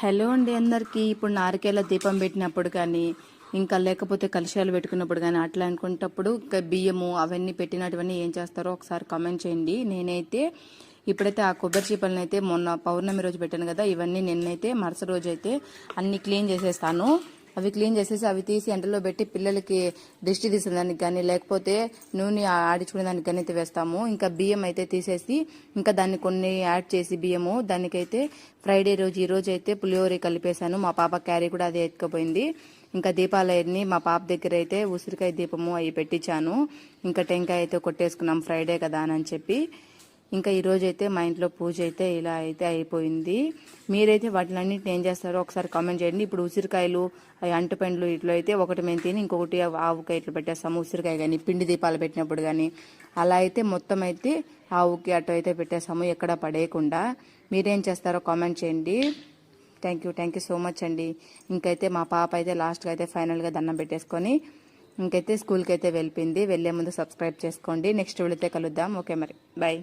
Hello అండి అందరికీ. ఇప్పుడు నారికేళ్ళ దీపం పెట్టినప్పుడు కానీ ఇంకా లేకపోతే కలశాలు పెట్టుకున్నప్పుడు కానీ అట్లా అనుకునేటప్పుడు బియ్యము అవన్నీ పెట్టినటువన్నీ ఏం చేస్తారో ఒకసారి కామెంట్ చేయండి. నేనైతే ఇప్పుడైతే ఆ కొబ్బరి చీపలను అయితే మొన్న పౌర్ణమి రోజు పెట్టాను కదా ఇవన్నీ నిన్నైతే మరుసటి రోజు అయితే అన్ని క్లీన్ చేసేస్తాను. అవి క్లీన్ చేసేసి అవి తీసి ఎండలో పెట్టి పిల్లలకి దిష్టి తీసేదానికి కానీ లేకపోతే నూనె ఆడించుకునే దానికి కానీ అయితే వేస్తాము. ఇంకా బియ్యం అయితే తీసేసి ఇంకా దాన్ని కొన్ని యాడ్ చేసి బియ్యము. దానికైతే ఫ్రైడే రోజు ఈ రోజు అయితే పులిహోర కలిపేశాను. మా పాప క్యారీ కూడా అదే ఎత్తుకుపోయింది. ఇంకా దీపాలయన్ని మా పాప దగ్గర అయితే ఉసిరికాయ దీపము అవి పెట్టించాను. ఇంకా టెంకాయ అయితే కొట్టేసుకున్నాం ఫ్రైడే కదా అని చెప్పి. ఇంకా ఈరోజు అయితే మా ఇంట్లో పూజ అయితే ఇలా అయితే అయిపోయింది. మీరైతే వాటిలన్నింటిని ఏం చేస్తారో ఒకసారి కామెంట్ చేయండి. ఇప్పుడు ఉసిరికాయలు అవి అంటుపెండ్లు ఇట్లా అయితే ఒకటి మేము తిని ఇంకొకటి ఆవుకాయ ఇట్లా పెట్టేస్తాము. ఉసిరికాయ కానీ పిండి దీపాలు పెట్టినప్పుడు కానీ అలా అయితే మొత్తం అయితే ఆవుకి అటు అయితే పెట్టేస్తాము. ఎక్కడ పడేయకుండా. మీరేం చేస్తారో కామెంట్ చేయండి. Thank you thank you so much అండి. ఇంకైతే మా పాప అయితే లాస్ట్గా అయితే ఫైనల్గా దండం పెట్టేసుకొని ఇంకైతే స్కూల్కి అయితే వెళ్ళిపోయింది. వెళ్ళే ముందు సబ్స్క్రైబ్ చేసుకోండి. నెక్స్ట్ వెళితే కలుద్దాం. ఓకే మరి. బాయ్